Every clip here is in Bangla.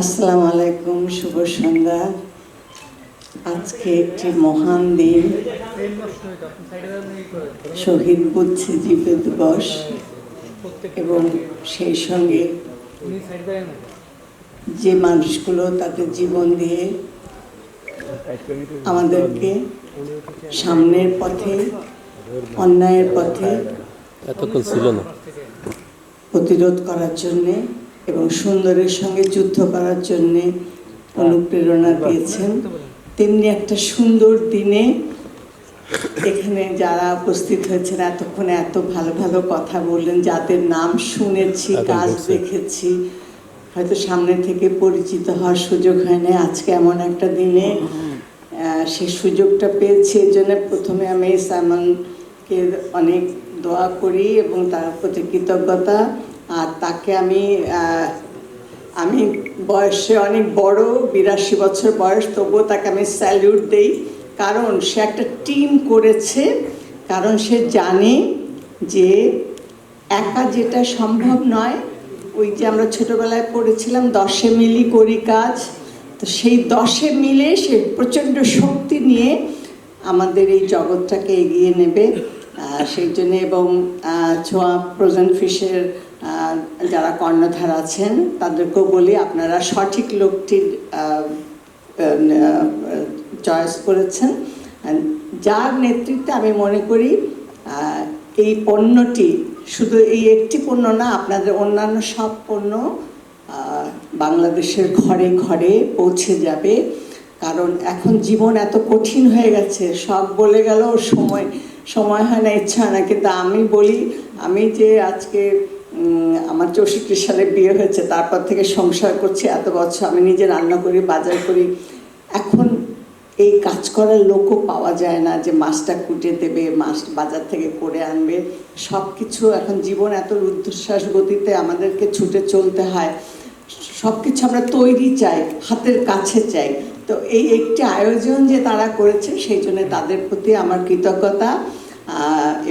আসসালামু আলাইকুম শুভ সন্ধ্যা। আজকে একটি মহান দিন। শহীদ বুদ্ধিজীবী দিবস এবং সেই সঙ্গে যে মানুষগুলো তাদের জীবন দিয়ে আমাদেরকে সামনের পথে অন্যায়ের পথে এতক্ষণ ছিল না। প্রতিরোধ করার জন্যে এবং সুন্দরের সঙ্গে যুদ্ধ করার জন্যে অনুপ্রেরণা দিয়েছেন। তেমনি একটা সুন্দর দিনে এখানে যারা উপস্থিত হয়েছেন এতক্ষণ এত ভালো ভালো কথা বললেন যাদের নাম শুনেছি কাজ দেখেছি হয়তো সামনে থেকে পরিচিত হওয়ার সুযোগ হয় না আজকে এমন একটা দিনে আহ, সেই সুযোগটা পেয়েছি। এর জন্য প্রথমে আমি সাইমনকে অনেক দোয়া করি এবং তার প্রতি কৃতজ্ঞতা। আর তাকে আমি আমি বয়সে অনেক বড়, বিরাশি বছর বয়স, তবুও তাকে আমি স্যালিউট দেই। কারণ সে একটা টিম করেছে। কারণ সে জানে যে একা যেটা সম্ভব নয়, ওই যে আমরা ছোটোবেলায় পড়েছিলাম, দশে মিলি করি কাজ। তো সেই দশে মিলে সে প্রচণ্ড শক্তি নিয়ে আমাদের এই জগৎটাকে এগিয়ে নেবে। সেই জন্য এবং ছোঁয়া প্রজেন্ট ফিশের যারা কর্ণধার আছেন, তাদেরকেও বলি আপনারা সঠিক লোকটির চয়েস করেছেন। যার নেতৃত্বে আমি মনে করি এই পণ্যটি শুধু এই একটি পণ্য না, আপনাদের অন্যান্য সব পণ্য বাংলাদেশের ঘরে ঘরে পৌঁছে যাবে। কারণ এখন জীবন এত কঠিন হয়ে গেছে, সব বলে গেল সময় সময় হয় না, ইচ্ছা হয় না। কিন্তু আমি বলি, আমি যে আজকে আমার চৌষট্টি সালে বিয়ে হয়েছে, তারপর থেকে সংসার করছি, এত বছর আমি নিজে রান্না করি, বাজার করি। এখন এই কাজ করার লোকও পাওয়া যায় না যে মাছটা কুটে দেবে, মাছ বাজার থেকে করে আনবে। সব কিছু এখন জীবন এত রুদ্ধশ্বাস গতিতে আমাদেরকে ছুটে চলতে হয়। সব কিছু আমরা তৈরি চাই, হাতের কাছে চাই। তো এই একটি আয়োজন যে তারা করেছে, সেই জন্য তাদের প্রতি আমার কৃতজ্ঞতা।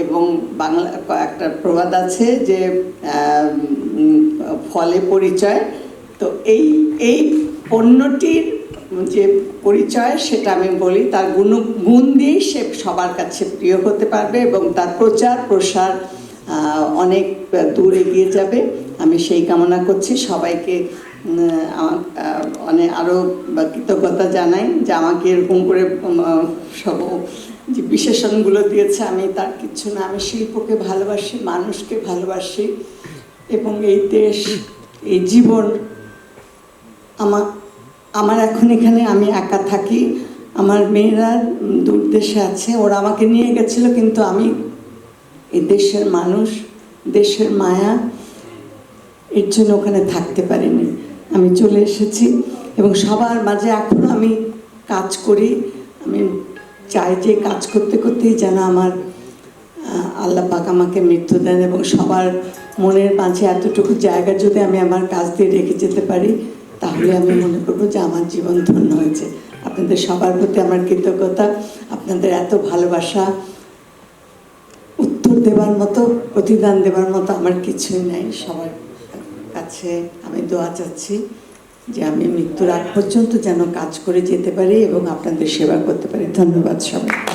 এবং বাংলা একটা প্রবাদ আছে যে ফলে পরিচয়। তো এই এই পণ্যটির যে পরিচয়, সেটা আমি বলি, তার গুণ গুণ দিয়েই সে সবার কাছে প্রিয় হতে পারবে এবং তার প্রচার, প্রসার অনেক দূর এগিয়ে যাবে। আমি সেই কামনা করছি। সবাইকে অনেক আরও কৃতজ্ঞতা জানাই যে আমাকে এরকম করে সব যে বিশেষণগুলো দিয়েছে, আমি তার কিছু না, আমি শিল্পকে ভালোবাসি, মানুষকে ভালোবাসি এবং এই দেশ, এই জীবন আমার আমার এখন এখানে আমি একা থাকি। আমার মেয়েরা দূর দেশে আছে, ওরা আমাকে নিয়ে গেছিল, কিন্তু আমি এই দেশের মানুষ, দেশের মায়া, এর জন্য ওখানে থাকতে পারিনি। আমি চলে এসেছি এবং সবার মাঝে এখন আমি কাজ করি। আমি চাই যে কাজ করতে করতেই যেন আমার আল্লাহ পাক আমাকে মৃত্যু দেন এবং সবার মনের মাঝে এতটুকু জায়গা যদি আমি আমার কাজ দিয়ে রেখে যেতে পারি, তাহলে আমি মনে করব যে আমার জীবন ধন্য হয়েছে। আপনাদের সবার প্রতি আমার কৃতজ্ঞতা, আপনাদের এত ভালোবাসা, উত্তর দেওয়ার মতো, প্রতিদান দেওয়ার মতো আমার কিছুই নাই। সবার কাছে আমি দোয়া চাচ্ছি। যে আমি মৃত্যুর আগ পর্যন্ত যেন কাজ করে যেতে পারি এবং আপনাদের সেবা করতে পারি। ধন্যবাদ সবাই